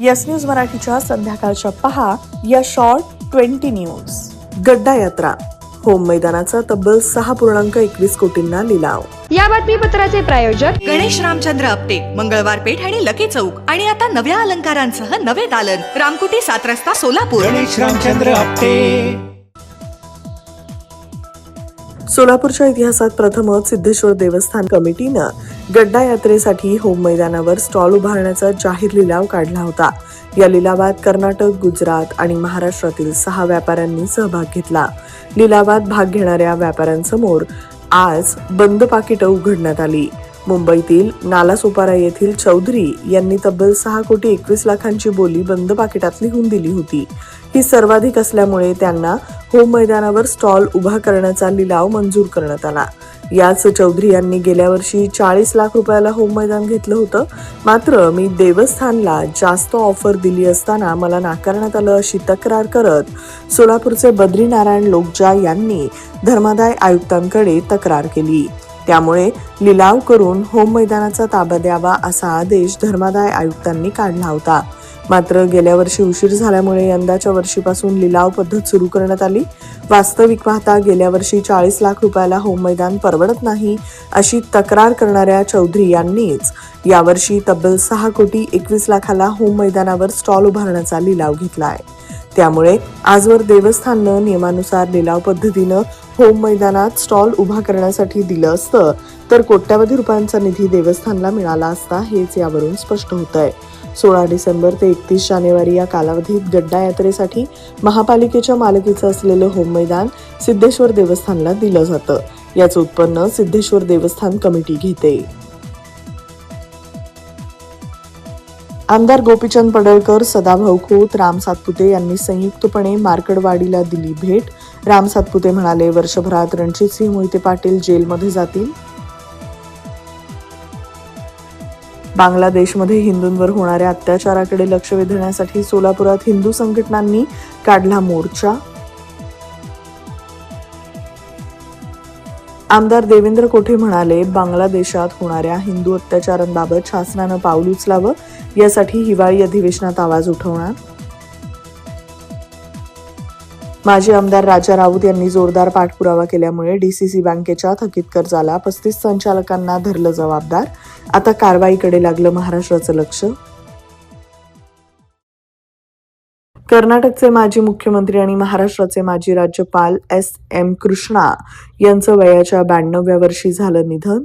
Yes news मराठीच्या संध्याकाळच्या पहा या शॉर्ट ट्वेंटी न्यूज गड्डा यात्रा. होम मैदानाचा तब्बल सहा पूर्णांक एकवीस कोटींना लिलाव. या बातमीपत्राचे प्रायोजक गणेश रामचंद्र आपटे मंगळवार पेठ आणि लकी चौक. आणि आता नव्या अलंकारांसह नवे दालन. रामकुटी सात रस्ता सोलापूर. गणेश रामचंद्र आपटे. सोलापूरच्या इतिहासात प्रथमच सिद्धेश्वर देवस्थान कमिटीनं गड्डा यात्रेसाठी होम मैदानावर स्टॉल उभारण्याचा जाहीर लिलाव काढला होता. या लिलावात कर्नाटक गुजरात आणि महाराष्ट्रातील सहा व्यापाऱ्यांनी सहभाग घेतला. लिलावात भाग घेणाऱ्या व्यापाऱ्यांसमोर आज बंद पाकिटं उघडण्यात आली. मुंबईतील नालासोपारा येथील चौधरी यांनी तब्बल सहा कोटी एकवीस लाखांची बोली बंद पाकिटात लिहून दिली होती. ही सर्वाधिक असल्यामुळे त्यांना होम मैदानावर स्टॉल उभा करण्याचा लिलाव मंजूर करण्यात आला. याच चौधरी यांनी गेल्या वर्षी चाळीस लाख रुपयाला होम मैदान घेतलं होतं. मात्र मी देवस्थानला जास्त ऑफर दिली असताना मला नाकारण्यात आलं अशी तक्रार करत सोलापूरचे बद्रीनारायण लोकजा यांनी धर्मादाय आयुक्तांकडे तक्रार केली. त्यामुळे लिलाव करून होम मैदानाचा ताबा द्यावा असा आदेश धर्मादाय आयुक्तांनी काढला होता. मात्र गेल्या वर्षी उशीर झाल्यामुळे यंदाच्या वर्षीपासून लिलाव पद्धत सुरू करण्यात आली. वास्तविक पाहता गेल्या वर्षी चाळीस लाख रुपयाला होम मैदान परवडत नाही अशी तक्रार करणाऱ्या चौधरी यांनीच यावर्षी तब्बल सहा कोटी एकवीस लाखाला होम मैदानावर स्टॉल उभारण्याचा लिलाव घेतला आहे त्यामुळे आजवर देवस्थाननं नियमानुसार लिलाव पद्धतीनं होम मैदानात स्टॉल उभा करण्यासाठी दिलं असतं तर कोट्यावधी रुपयांचा निधी देवस्थानला मिळाला असता हेच यावरून स्पष्ट होत आहे सोळा डिसेंबर ते एकतीस जानेवारी या कालावधीत गड्डा यात्रेसाठी महापालिकेच्या मालकीचं असलेलं होम मैदान सिद्धेश्वर देवस्थानला दिलं जातं. याचं उत्पन्न सिद्धेश्वर देवस्थान कमिटी घेते. आमदार गोपीचंद पडळकर सदाभाऊ खोत राम सातपुते यांनी संयुक्तपणे मार्कडवाडीला दिली भेट. राम सातपुते म्हणाले वर्षभरात रणजितसिंह मोहिते पाटील जेलमध्ये जातील. बांगलादेशमध्ये हिंदूंवर होणाऱ्या अत्याचाराकडे लक्ष वेधण्यासाठी सोलापुरात हिंदू संघटनांनी काढला मोर्चा. आमदार देवेंद्र कोठे म्हणाले बांगलादेशात होणाऱ्या हिंदू अत्याचारांबाबत शासनानं पाऊल उचलावं यासाठी हिवाळी अधिवेशनात आवाज उठवणार. माजी आमदार राजा राऊत यांनी जोरदार पाठपुरावा केल्यामुळे डीसीसी बँकेच्या थकीत कर्जाला पस्तीस संचालकांना धरलं जबाबदार. आता कारवाईकडे लागलं महाराष्ट्राचं लक्ष. कर्नाटकचे माजी मुख्यमंत्री आणि महाराष्ट्राचे माजी राज्यपाल एस एम कृष्णा यांचं वयाच्या ब्याण्णव्या वर्षी झालं निधन.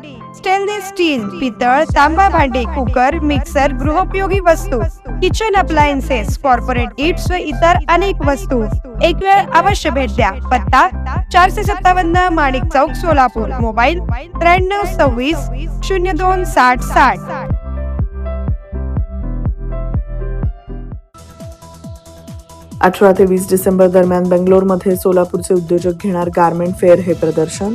स्टेनलेस स्टील पितळ तांबा भांडे कुकर मिक्सर गृहोपयोगी वस्तू किचन अप्लायन्सेस कॉर्पोरेट किट्स व इतर अनेक वस्तू. एक वेळ अवश्य भेट द्या. पत्ता चारशे सत्तावन्न माणिक चौक सोलापूर. मोबाईल त्र्याण्णव सव्वीस शून्य दोन साठ साठ. अठरा ते वीस डिसेंबर दरम्यान बेंगलोरमध्ये सोलापूरचे उद्योजक घेणार गारमेंट फेअर हे प्रदर्शन.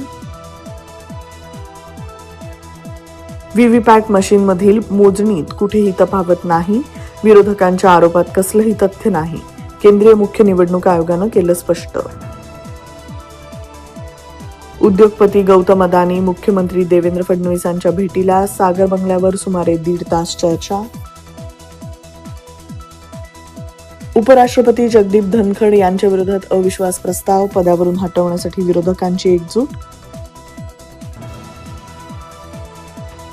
व्हीव्हीपॅट मशीनमधील मोजणीत कुठेही तफावत नाही. विरोधकांच्या आरोपात कसलंही तथ्य नाही. केंद्रीय मुख्य निवडणूक आयोगानं केलं स्पष्ट. उद्योगपती गौतम अदानी मुख्यमंत्री देवेंद्र फडणवीसांच्या भेटीला सागर बंगल्यावर सुमारे दीड तास चर्चा. उपराष्ट्रपती जगदीप धनखड यांच्या विरोधात अविश्वास प्रस्ताव पदावरून हटवण्यासाठी विरोधकांची एकजूट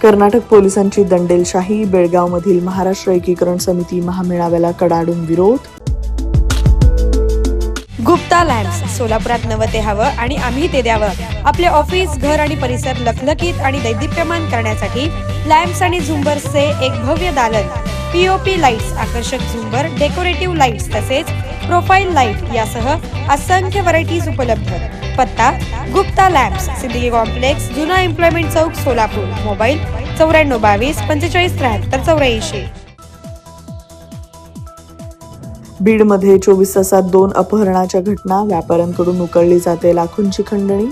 कर्नाटक पोलिसांची दंडेलशाही बेळगावमधील महाराष्ट्र एकीकरण समिती महामेळाव्याला कडाडून विरोध. गुप्ता लॅम्प्स सोलापुरात नवं ते हवं आणि आम्ही ते द्यावं. आपले ऑफिस घर आणि परिसर लखलखीत आणि दैदिप्यमान करण्यासाठी लॅम्प्स आणि झुंबर्सचे एक भव्य दालन. पीओपी लाईट्स आकर्षक झुंबर डेकोरेटिव्ह लाईट्स तसेच प्रोफाईल लाइट यासह असंख्य व्हरायटीज उपलब्ध. पत्ता गुप्ता लॅम्प्स सिद्दीकी कॉम्प्लेक्स जुना एम्प्लॉयमेंट चौक सोलापूर मोबाईल चौऱ्याण्णव बावीस पंचेचाळीस त्र्याहत्तर चौऱ्याऐंशी. बीडमध्ये चोवीस तासात दोन अपहरणाच्या घटना व्यापाऱ्यांकडून उकळली जाते लाखोंची खंडणी.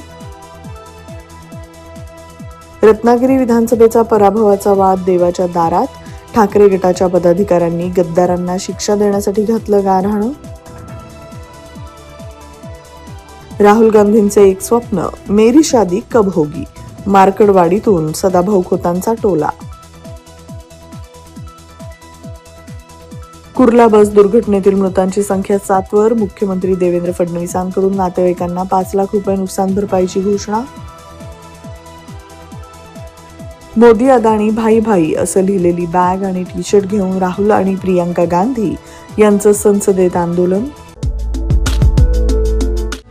रत्नागिरी विधानसभेचा पराभवाचा वाद देवाच्या दारात ठाकरे गटाच्या पदाधिकाऱ्यांनी गद्दारांना शिक्षा देण्यासाठी घातलं गारहाणं. राहुल गांधींचे एक स्वप्न मेरी शादी कब होगी? मार्कडवाडीतून सदाभाऊ खोतांचा टोला. कुर्ला बस दुर्घटनेतील मृतांची संख्या सातवर मुख्यमंत्री देवेंद्र फडणवीसांकडून नातेवाईकांना पाच लाख रुपये नुकसान भरपाईची घोषणा. मोदी अदाणी भाई भाई असं लिहिलेली बॅग आणि टी शर्ट घेऊन राहुल आणि प्रियांका गांधी यांचं संसदेत आंदोलन.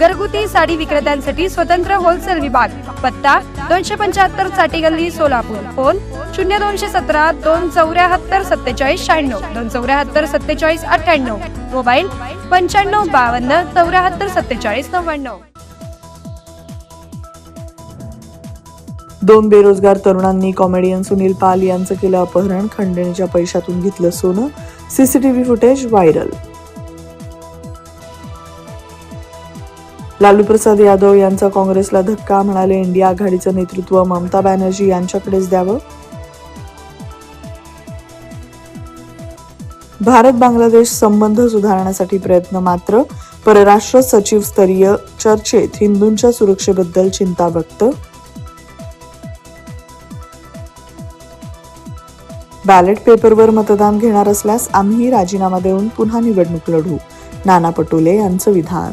घरगुती साडी विक्रेत्यांसाठी स्वतंत्र होलसेल विभाग. पत्ता दोनशे पंच्याहत्तरसाठी गल्ली सोलापूर. फोन शून्य दोनशे सतरा दोन चौऱ्याहत्तर सत्तेचाळीस शहाण्णव. दोन चौऱ्याहत्तर सत्तेचाळीस अठ्ठ्याण्णव. मोबाईल पंच्याण्णव बावन्न चौऱ्याहत्तर सत्तेचाळीस नव्याण्णव. दोन बेरोजगार तरुणांनी कॉमेडियन सुनील पाल यांचं केलं अपहरण खंडणीच्या पैशातून घेतलं सोनं. CCTV footage viral Lalu Prasad Yadav यांचा काँग्रेसला धक्का म्हणाले इंडिया आघाडीचं नेतृत्व ममता बॅनर्जी यांच्याकडेच द्यावं. भारत बांगलादेश संबंध सुधारण्यासाठी प्रयत्न मात्र परराष्ट्र सचिव स्तरीय चर्चेत हिंदूंच्या सुरक्षेबद्दल चिंता व्यक्त. बॅलेट पेपरवर मतदान घेणार असल्यास आम्ही राजीनामा देऊन पुन्हा निवडणूक लढू. नाना पटोले यांचं विधान.